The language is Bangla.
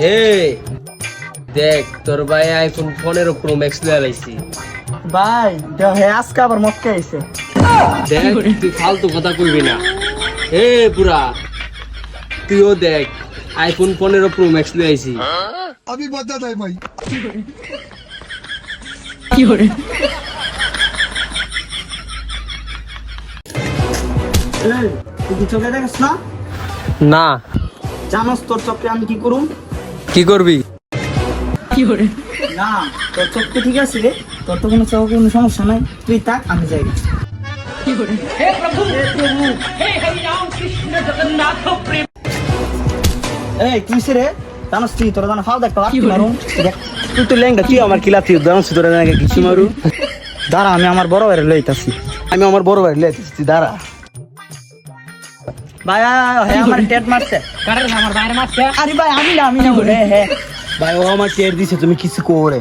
হে দেখ তোর ভাই আইফোন পনেরো প্রো ম্যাক্স লয়ে লাইছি। ভাই হে আজকে আবার মক্কে আইছে। দেখ তুই ফালতু কথা কইবি না। হে পুরা তুইও দেখ আইফোন পনেরো প্রো ম্যাক্স লয়ে আইছি। আমি বাদা তাই ভাই কি করে? না? না। জানোস তোর চক্রে আমি কি করুম? কি করবি? কি করে? না তোর চোখ তো ঠিক আছে রে। তোর তো কোনো চোখে কোনো সমস্যা নাই। তুই থাক আমি যাই। কি করে? হে প্রভু হে প্রভু হে হরি রাম কৃষ্ণ জগন্নাথ প্রেম। এই তুই সে রে জানোস তুই তোর জানো ফাও দেখ দেখ তুই তো লেঙ্গা তুই আমার কিলা তুই জানোস তোর জানা কিছু মারু দাঁড়া আমি আমার বড় ভাইয়ের লইতাছি। আমি আমার বড় ভাইয়ের লইতাছি দাঁড়া। ভাই হে আমার টেট মারছে। কারে আমার বাইরে মারছে। আরে ভাই আমি না আমি না হে হে। ভাই ও আমার টেট দিছে তুমি কিছু করে